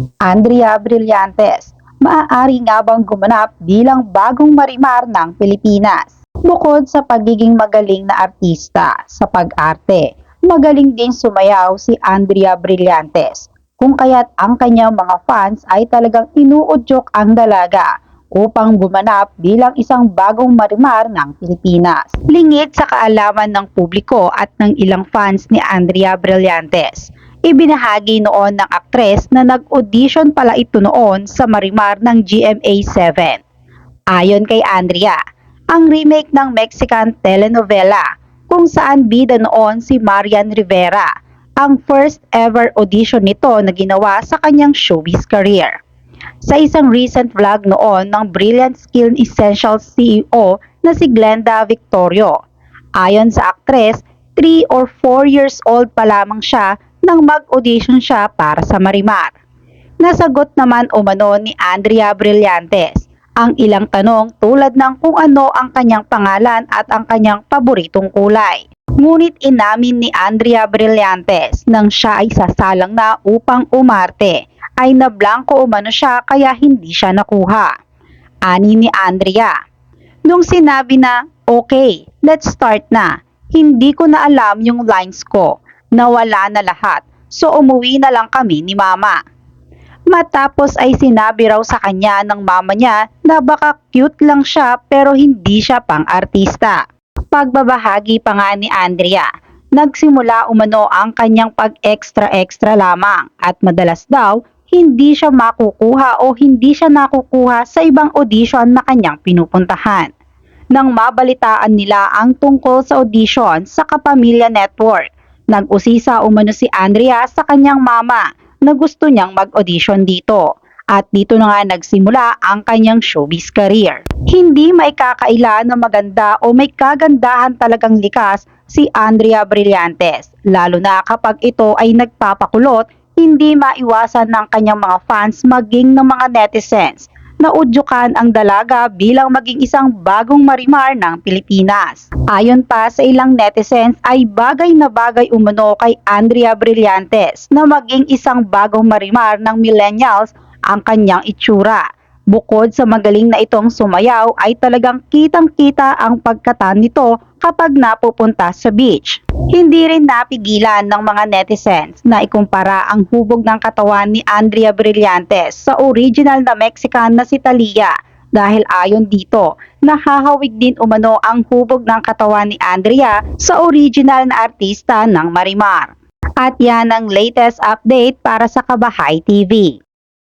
Andrea Brillantes, maaari nga bang gumanap bilang bagong marimar ng Pilipinas? Bukod sa pagiging magaling na artista sa pag-arte, magaling din sumayaw si Andrea Brillantes, kung kaya't ang kanyang mga fans ay talagang inuudyok ang dalaga upang gumanap bilang isang bagong marimar ng Pilipinas. Lingid sa kaalaman ng publiko at ng ilang fans ni Andrea Brillantes, ibinahagi noon ng aktres na nag-audition pala ito noon sa marimar ng GMA7. Ayon kay Andrea, ang remake ng Mexican telenovela kung saan bida noon si Marian Rivera, ang first ever audition nito na ginawa sa kanyang showbiz career. Sa isang recent vlog noon ng Brilliant Skill Essentials CEO na si Glenda Victorio. Ayon sa aktres, 3 or 4 years old pa lamang siya nang mag-audition siya para sa Marimar. Nasagot naman umano ni Andrea Brillantes ang ilang tanong tulad ng kung ano ang kanyang pangalan at ang kanyang paboritong kulay. Ngunit inamin ni Andrea Brillantes nang siya ay sasalang na upang umarte ay nablangko umano siya kaya hindi siya nakuha. Ani ni Andrea. Nung sinabi na, okay, let's start na, hindi ko na alam yung lines ko, nawala na lahat, so umuwi na lang kami ni mama. Matapos ay sinabi raw sa kanya ng mama niya na baka cute lang siya pero hindi siya pang artista. Pagbabahagi pa nga ni Andrea, nagsimula umano ang kanyang pag-extra-extra lamang at madalas daw hindi siya makukuha o hindi siya nakukuha sa ibang audition na kanyang pinupuntahan. Nang mabalitaan nila ang tungkol sa audition sa Kapamilya Network, nag-usisa umano si Andrea sa kanyang mama na gusto niyang mag-audition dito. At dito na nga nagsimula ang kanyang showbiz career. Hindi may kakaila na maganda o may kagandahan talagang likas si Andrea Brillantes, lalo na kapag ito ay nagpapakulot hindi maiwasan ng kanyang mga fans maging ng mga netizens na udyukan ang dalaga bilang maging isang bagong marimar ng Pilipinas. Ayon pa sa ilang netizens ay bagay na bagay umano kay Andrea Brillantes na maging isang bagong marimar ng millennials ang kanyang itsura. Bukod sa magaling na itong sumayaw ay talagang kitang-kita ang pagkatan nito kapag napupunta sa beach. Hindi rin napigilan ng mga netizens na ikumpara ang hubog ng katawan ni Andrea Brillantes sa original na Mexican na si Talia dahil ayon dito, nahahawig din umano ang hubog ng katawan ni Andrea sa original na artista ng Marimar. At yan ang latest update para sa Kabahay TV.